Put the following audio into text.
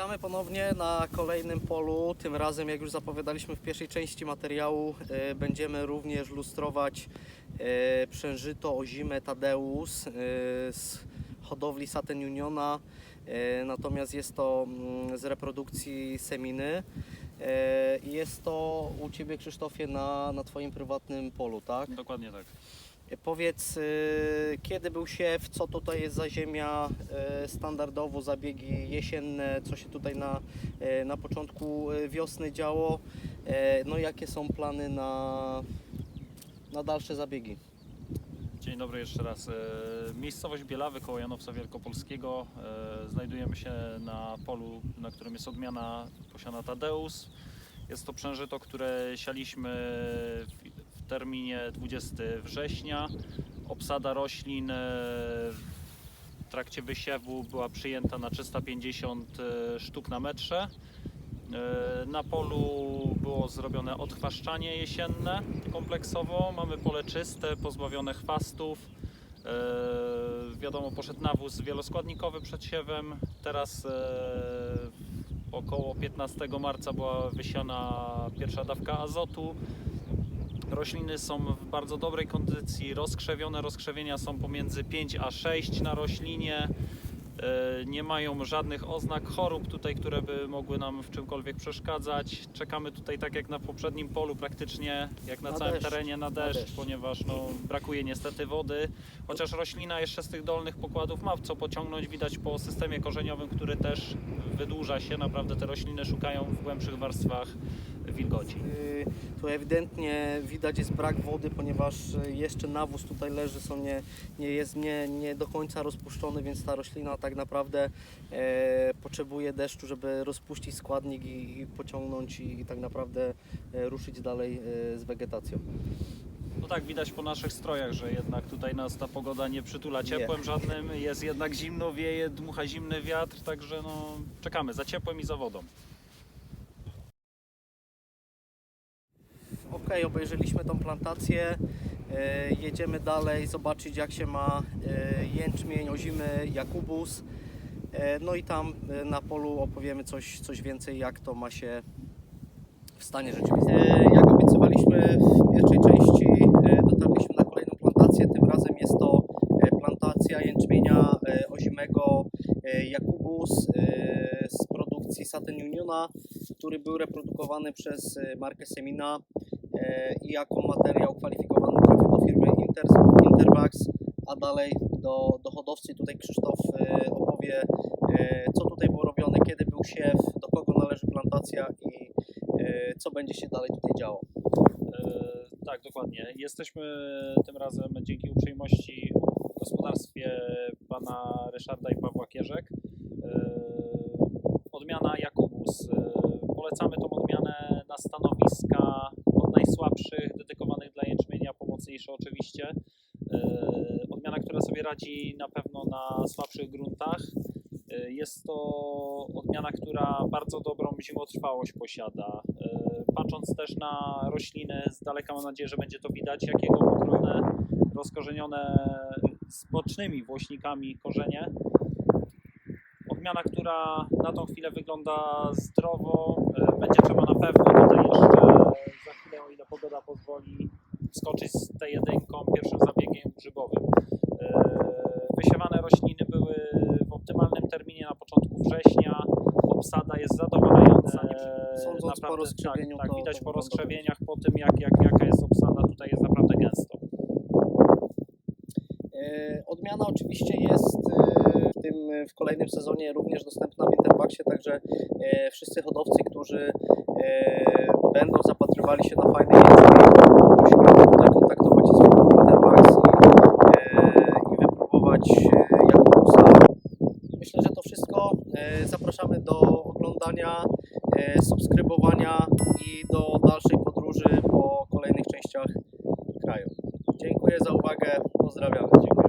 Witamy ponownie na kolejnym polu. Tym razem, jak już zapowiadaliśmy w pierwszej części materiału, e, będziemy również lustrować e, przężyto ozimę Tadeus e, z hodowli Saten Uniona. Natomiast jest to mm, z reprodukcji seminy. Jest to u Ciebie, Krzysztofie, na, na Twoim prywatnym polu, tak? Dokładnie tak. Powiedz, y, kiedy był siew, co tutaj jest za ziemia, y, standardowo zabiegi jesienne, co się tutaj na, y, na początku wiosny działo, no i jakie są plany na, na dalsze zabiegi? Dzień dobry jeszcze raz. Miejscowość Bielawy koło Janowca Wielkopolskiego. Znajdujemy się na polu, na którym jest odmiana posiana Tadeus. Jest to przężyto, które sialiśmy terminie 20 września. Obsada roślin e, w trakcie wysiewu była przyjęta na 350 e, sztuk na metrze. E, Na polu było zrobione odchwaszczanie jesienne kompleksowo. Mamy pole czyste, pozbawione chwastów. Wiadomo, poszedł nawóz wieloskładnikowy przed siewem. Teraz około 15 marca była wysiana pierwsza dawka azotu. Rośliny są w bardzo dobrej kondycji, rozkrzewione. Rozkrzewienia są pomiędzy 5 a 6 na roślinie. E, Nie mają żadnych oznak chorób tutaj, które by mogły nam w czymkolwiek przeszkadzać. Czekamy tutaj tak jak na poprzednim polu praktycznie, jak na, Na całym deszcz. terenie na Na deszcz, deszcz. ponieważ no, brakuje niestety wody. Chociaż roślina jeszcze z tych dolnych pokładów ma co pociągnąć, widać po systemie korzeniowym, który też wydłuża się. Naprawdę te rośliny szukają w głębszych warstwach wilgoci. Y, Tu ewidentnie widać jest brak wody, ponieważ y, jeszcze nawóz tutaj leży, są nie, nie jest nie, nie do końca rozpuszczony, więc ta roślina tak naprawdę e, potrzebuje deszczu, żeby rozpuścić składnik i, i pociągnąć i, i tak naprawdę e, ruszyć dalej e, z wegetacją. No tak, widać po naszych strojach, że jednak tutaj nas ta pogoda nie przytula ciepłem żadnym, jest jednak zimno, wieje, dmucha zimny wiatr, także no czekamy za ciepłem i za wodą. Ok, obejrzeliśmy tą plantację. E, jedziemy dalej zobaczyć jak się ma e, jęczmień, ozimy, jakubus. E, no i tam na polu opowiemy coś, coś więcej jak to ma się w stanie rzeczywistym. Jak obiecywaliśmy w pierwszej części dotarliśmy na kolejną plantację. Tym razem jest to plantacja jęczmienia ozimego jakubus z produkcji Satin Uniona, który był reprodukowany przez markę Semina i jako materiał kwalifikowany trafił do firmy Inter, a dalej do, do hodowcy. Tutaj Krzysztof e, opowie, e, co tutaj było robione, kiedy był siew, do kogo należy plantacja i e, co będzie się dalej tutaj działo. E, tak, dokładnie. Jesteśmy tym razem dzięki uprzejmości w gospodarstwie pana Ryszarda i Pawła Kierzek. E, odmiana Jakubus. E, polecamy tą odmianę na stanowiska od najsłabszych, dedykowanych dla jęczmienia, pomocniejsze oczywiście. E, odmiana, która sobie radzi na pewno na słabszych gruntach. E, Jest to odmiana, która bardzo dobrą zimotrwałość posiada. E, Patrząc też na rośliny, z daleka mam nadzieję, że będzie to widać, jak jego pokrojone, rozkorzenione z bocznymi włośnikami korzenie. Odmiana, która na tą chwilę wygląda zdrowo. Będzie trzeba na pewno tutaj jeszcze pogoda pozwoli, skoczyć z tej jedynką pierwszym zabiegiem grzybowym. E, Wysiewane rośliny były w optymalnym terminie na początku września. Obsada jest zadowalająca. E, Sądząc po rozkrzewieniu, tak, to- tak, widać to po rozkrzewieniach, po tym jak, jak, jaka jest obsada, tutaj jest naprawdę gęsto. E, Odmiana oczywiście jest w tym w kolejnym sezonie również dostępna w Intervaxie, także wszyscy hodowcy, którzy będą zarejestrowali się na fajnej języku, musimy tutaj kontaktować się z firmą Intermax i, e, i wypróbować e, Jakubusa. Myślę, że to wszystko. E, zapraszamy do oglądania, subskrybowania i do dalszej podróży po kolejnych częściach kraju. Dziękuję za uwagę, pozdrawiam. Dziękuję.